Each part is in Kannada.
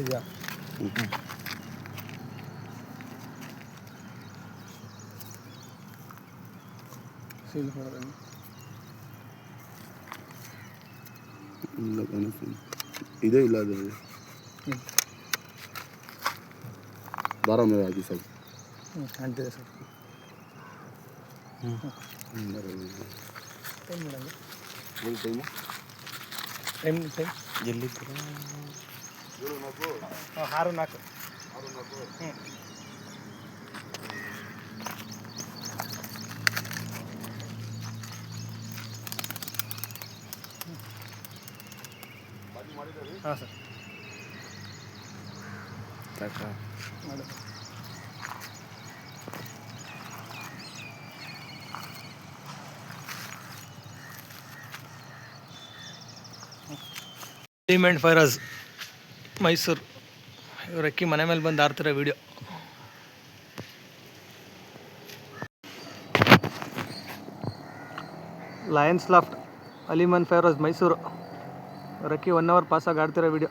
ஐயா சீல் போடுறேன். இல்லை கணக்கு இதே இல்லாதது பாரம் ஆகி சார். అంతే సార్ టైం టైం ಆರು ನಾಲ್ಕು. ಹ್ಞೂ ಹಾಂ ಸರ್. ಮಾಡಿ. ಎಲಿಮೆಂಟ್ ಫೈರಸ್ ಮೈಸೂರು. ಇವ್ರ ಅಕ್ಕಿ ಮನೆ ಮೇಲೆ ಬಂದು ಆಡ್ತಿರೋ ವಿಡಿಯೋ ಲಯನ್ಸ್ ಲಾಫ್ಟ್ ಅಲಿಮನ್ ಫೈರೋಸ್ ಮೈಸೂರು ರಕ್ಕಿ ಒನ್ ಅವರ್ ಪಾಸಾಗಿ ಆಡ್ತಿರೋ ವಿಡಿಯೋ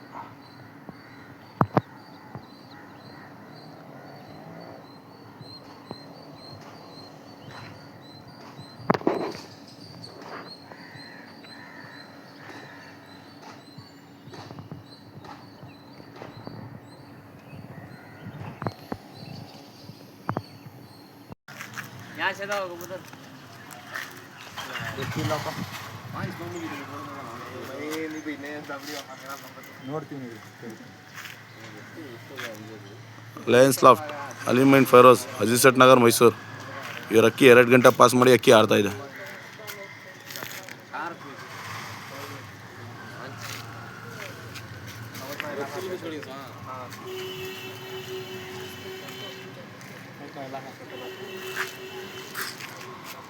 ಲಯನ್ಸ್ ಲಾಫ್ಟ್ ಅಲಿಮೆಂಟ್ ಫೈರೋಸ್ ಅಜಿಸೆಟ್ ನಗರ್ ಮೈಸೂರು ಇವ್ರ ಅಕ್ಕಿ ಎರಡು ಗಂಟೆ ಪಾಸ್ ಮಾಡಿ ಅಕ್ಕಿ ಆಡ್ತಾ ಇದೆ.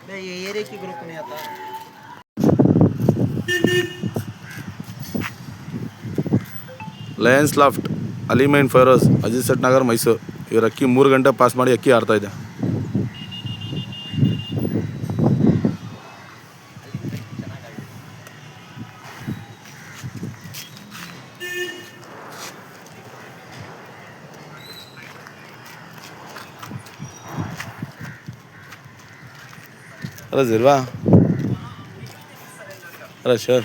ये एरिया की ग्रुप नहीं आता ಲಯನ್ಸ್ ಲಾಫ್ಟ್ ಅಲಿಮೆಂಟ್ ಫೈರೋಸ್ ಅಜಿಸೆಟ್ ನಗರ್ ಮೈಸೂರು ಇವ್ರ ಅಕ್ಕಿ ಮೂರು ಗಂಟೆ ಪಾಸ್ ಮಾಡಿ ಅಕ್ಕಿ ಆಡ್ತಾ ಇದೆ ಅಲ್ಲ ಜಿರ್ವಾ ಅಲ್ಲ sir.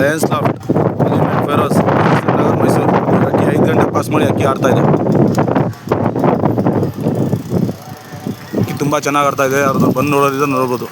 Lions Loft Feroz Mysuru. ಅಕ್ಕಿ ಐದು ಗಂಟೆ ಪಾಸ್ ಮಾಡಿ ಅಕ್ಕಿ ಆಡ್ತಾ ಇದೆ. ಅಕ್ಕಿ ತುಂಬ ಚೆನ್ನಾಗಿ ಆಡ್ತಾ ಇದೆ. ಅವ್ರದ್ದು ಬಂದು ನೋಡೋದ್ರಿಂದ ನೋಡ್ಬೋದು.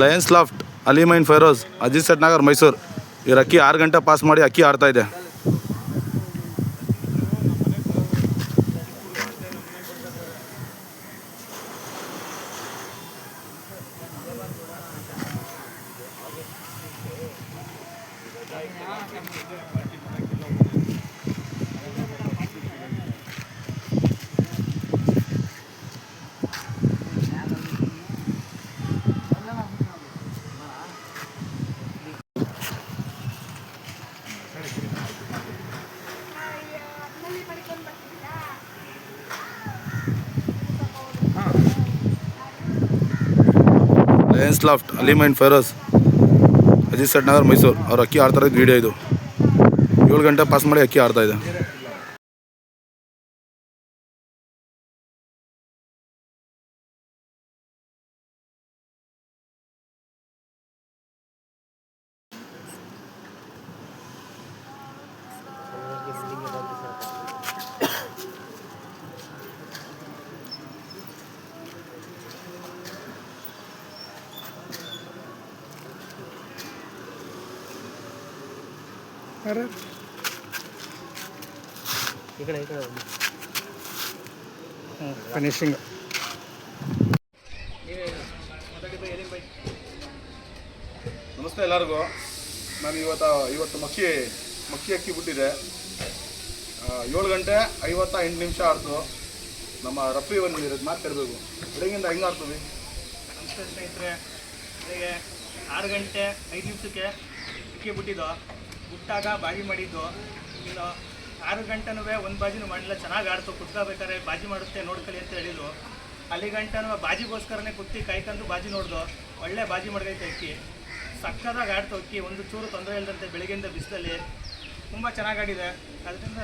ಲಯನ್ಸ್ ಲಾಫ್ಟ್ ಅಲಿಮೈನ್ ಫೈರೋಸ್ ಅಜಿಸೆಟ್ ನಗರ್ ಮೈಸೂರು ಇವ್ರ ಅಕ್ಕಿ ಆರು ಗಂಟೆ ಪಾಸ್ ಮಾಡಿ ಅಕ್ಕಿ ಆಡ್ತಾ ಇದೆ. ಲಯನ್ಸ್ ಲಾಫ್ಟ್ ಅಲಿಮೈನ್ ಫೈರೋಸ್ ಸೆಟ್ ನಗರ್ ಮೈಸೂರು ಅವ್ರು ಅಕ್ಕಿ ಆಡ್ತಾ ವಿಡಿಯೋ ಇದು. ಏಳು ಗಂಟೆ ಪಾಸ್ ಮಾಡಿ ಅಕ್ಕಿ ಆಡ್ತಾ ಇದೆ ಈ ಕಡೆ ಈ ಕಡೆ ಬನ್ನಿ ಫಿನಿಶಿಂಗ್ ನಮಸ್ತೆ ಎಲ್ಲರಿಗೂ. ನಾನು ಇವತ್ತು ಇವತ್ತು ಮಕ್ಕಿ ಮಕ್ಕಿ ಅಕ್ಕಿ ಬಿಟ್ಟಿದೆ. ಏಳು ಗಂಟೆ ಐವತ್ತ ಎಂಟು ನಿಮಿಷ ಆಡ್ತು. ನಮ್ಮ ರಫಿ ಒಂದು ಮಾತಾಡಬೇಕು ಬೆಳಗಿಂದ ಹೆಂಗೆ ಆಡ್ತೀವಿ ನಮಸ್ತೆ ಸ್ನೇಹಿತರೆ. ಬೆಳಗ್ಗೆ ಆರು ಗಂಟೆ ಐದು ನಿಮಿಷಕ್ಕೆ ಅಕ್ಕಿ ಬಿಟ್ಟಿದ್ದು. ಬಿಟ್ಟಾಗ ಬಾಜಿ ಮಾಡಿದ್ದು ಇನ್ನು ಆರು ಗಂಟೆನೂ ಒಂದು ಬಾಜಿನೂ ಮಾಡಿಲ್ಲ, ಚೆನ್ನಾಗಿ ಆಡ್ತು, ಕುತ್ಕೋಬೇಕಾದ್ರೆ ಬಾಜಿ ಮಾಡುತ್ತೆ, ನೋಡ್ಕೊಳ್ಳಿ ಅಂತ ಹೇಳಿದ್ರು ಅಲ್ಲಿ ಗಂಟೆನೂ ಬಾಜಿಗೋಸ್ಕರನೇ ಕುತ್ತಿ ಕಾಯ್ಕೊಂಡು ಬಾಜಿ ನೋಡ್ದು, ಒಳ್ಳೆ ಬಾಜಿ ಮಾಡ್ಕೈತೆ ಅಕ್ಕಿ. ಸಕ್ಕದಾಗ ಆಡ್ತು ಅಕ್ಕಿ, ಒಂದು ಚೂರು ತೊಂದರೆ ಇಲ್ಲದಂತೆ ಬೆಳಗ್ಗೆಯಿಂದ ಬಿಸಿಲಲ್ಲಿ. ತುಂಬ ಚೆನ್ನಾಗಿ ಆಡಿದೆ. ಅದರಿಂದ